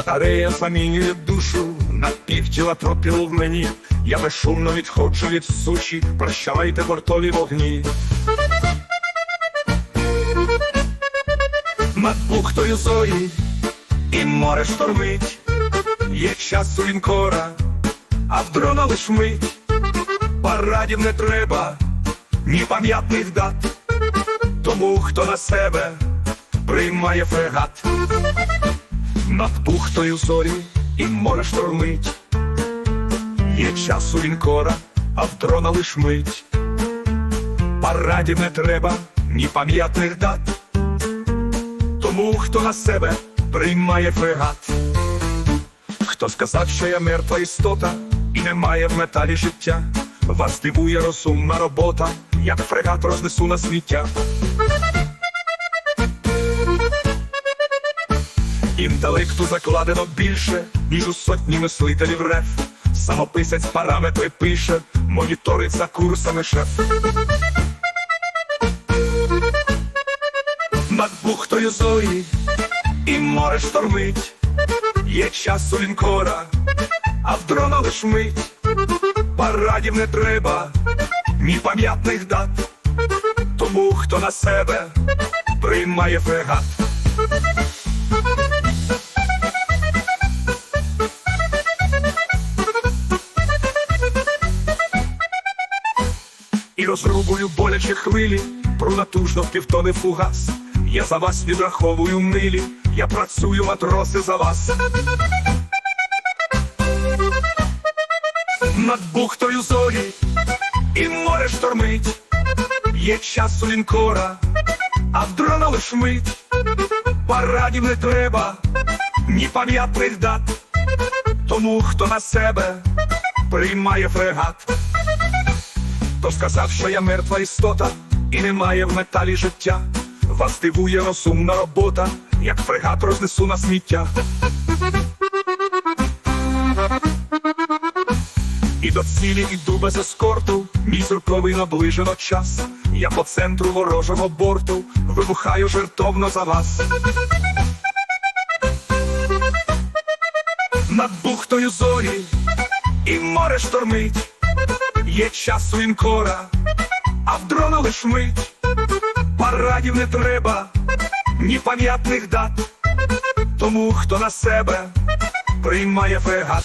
Батарея замінює душу на півтіла пропіл в мені. Я безшумно відходжу від суші, прощавайте бортові вогні. Над бухтою зої і море штормить, є час у лінкора, а в дрона лиш мить. Парадів не треба, ні пам'ятних дат, тому хто на себе приймає фрегат. Над бухтою зорі і море штормить, є час у лінкора, а в дрона лиш мить. Парадів не треба, ні пам'ятних дат, тому хто на себе приймає фрегат. Хто сказав, що я мертва істота і немає в металі життя, вас дивує розумна робота, як фрегат рознесу на сміття. Інтелекту закладено більше, ніж у сотні мислителів реф. Самописець параметри пише, моніторить за курсами шеф. Над бухтою зої і море штормить, є час у лінкора, а в дрона лиш мить. Парадів не треба, ні пам'ятних дат, тому хто на себе приймає фрегат. І розрубую боляче хвилі, про натужно півтони фугас. Я за вас відраховую милі, я працюю матроси за вас. Над бухтою зорі і море штормить, є час у лінкора, а в дрона лиш мить. Парадів не треба, ні пам'ятних дат, тому хто на себе приймає фрегат. Хто сказав, що я мертва істота і немає в металі життя. Вас дивує розумна робота, як фрегат рознесу на сміття. І до цілі іду без ескорту, мій зірковий наближено час. Я по центру ворожого борту вибухаю жертовно за вас. Над бухтою зорі і море штормить. Є час лінкора, інкора, а в дрона лиш мить. Парадів не треба, ні пам'ятних дат, тому хто на себе приймає фрегат.